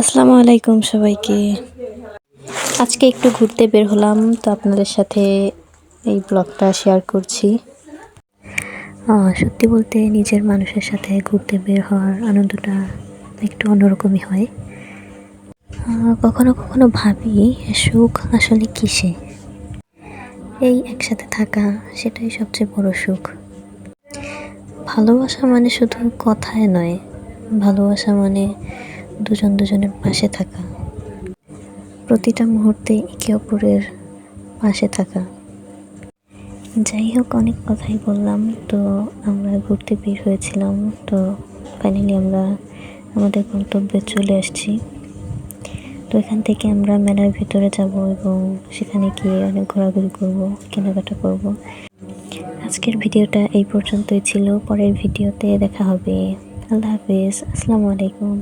আসসালামু আলাইকুম সবাইকে। আজকে একটু ঘুরতে বের হলাম, তো আপনাদের সাথে এই ব্লগটা শেয়ার করছি। সত্যি বলতে নিজের মানুষের সাথে ঘুরতে বের হওয়ার আনন্দটা একটু অন্যরকমই হয়। কখনো কখনো ভাবি সুখ আসলে কিসে? এই একসাথে থাকা সেটাই সবচেয়ে বড় সুখ। ভালোবাসা মানে শুধু কথায় নয়, ভালোবাসা মানে দুজন দুজনের পাশে থাকা। প্রতিটা মুহূর্তে একে অপরের পাশে থাকা। যাই হোক, অনেক কথাই বললাম। তো আমরা ঘুরতে বের হয়েছিলাম। তো ফাইনালি আমরা আমাদের গন্তব্যে চলে আসছি। তো এখান থেকে আমরা মেলার ভিতরে যাব এবং সেখানে গিয়ে অনেক ঘোরাঘুরি করব, কেনাকাটা করব। আজকের ভিডিওটা এই পর্যন্তই ছিল। পরের ভিডিওতে দেখা হবে। আল্লাহ হাফিজ। আসসালামু আলাইকুম।